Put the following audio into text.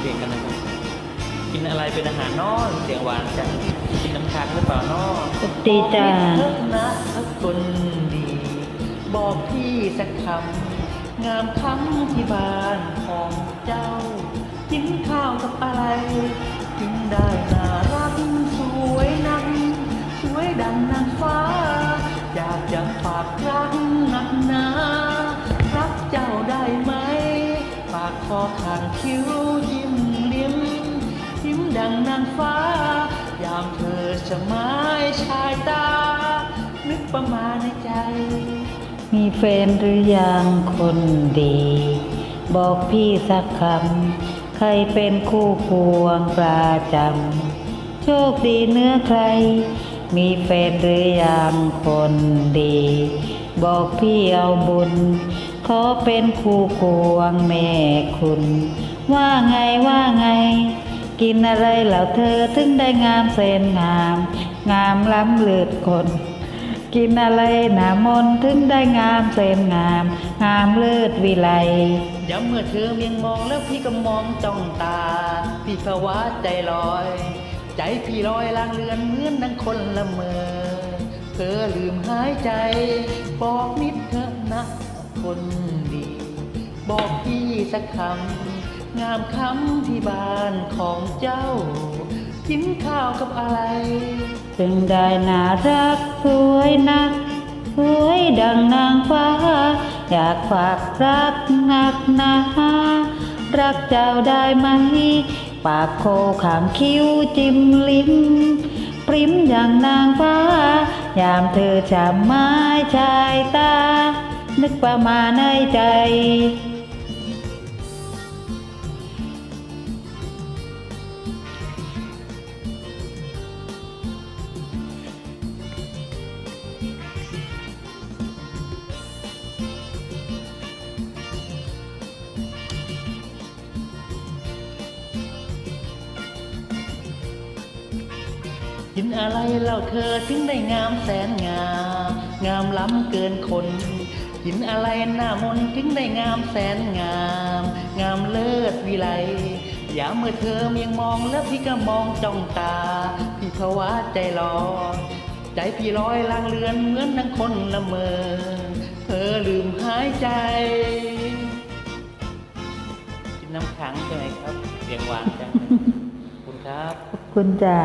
เพลงกันนะครับกินอะไรเป็นอาหารนอนเสียงหวานจังกินน้ำค้างหรือเปล่านอสวัสดีจ้านะคนดี บอกพี่สักคำงามคำที่บ้านของเจ้า กินข้าวกับอะไรกินได้น่ารักสวยนักสวยดังนางฟ้า อยากจะฝากรักนักหนารักเจ้าได้ไหม ปากคอขางคิ้ว จะไม้ชายตา นึกประมาณในใจ มีแฟนหรือยังคนดี บอกพี่สักคำ ใครเป็นคู่ควงประจำ โชคดีเนื้อใคร มีแฟนหรือยังคนดี บอกพี่เอาบุญ ขอเป็นคู่ควงแม่คุณ ว่าไงว่าไง กินอะไรเหล่าเธอถึงได้งามเสนงาม งามล้ำเลือดคน กินอะไรหนามนถึงได้งามเสนงาม งามเลิศวิไลย้ำเมื่อเธอเมียงมองแล้วพี่ก็มองจ้องตา พี่ภาวะใจลอย ใจพี่ลอยลางเลือนเหมือนนังคนละเมอเธอลืมหายใจ บอกนิดเถอะนะคนดี บอกพี่สักคำ งามคำที่บ้านของเจ้า กินข้าวกับอะไรถึงได้น่ารักสวยนัก สวยดังนางฟ้า อยากฝากรักหนักหนารักเจ้าได้ไหม ปากโคขางคิ้วจิ้มลิ้มปริ้มอย่างนางฟ้า ยามเธอจำไม้ชายตา นึกประมาณในใจ กินอะไรเล่าเธอถึงได้งามแสนงาม งามล้ำเกินคน กินอะไรหน้ามนต์ถึงได้งามแสนงาม งามเลิศวิไลอย่าเมื่อเธอเมียงมองแล้วพี่ก็มองจ้องตา พี่ภาวะใจลอยใจพี่ลอยลางเลือนเหมือนนังคนละเมอเธอลืมหายใจ กินน้ำขังใช่ไหมครับ เสียงหวานจังขอบคุณครับ ขอบคุณจ้า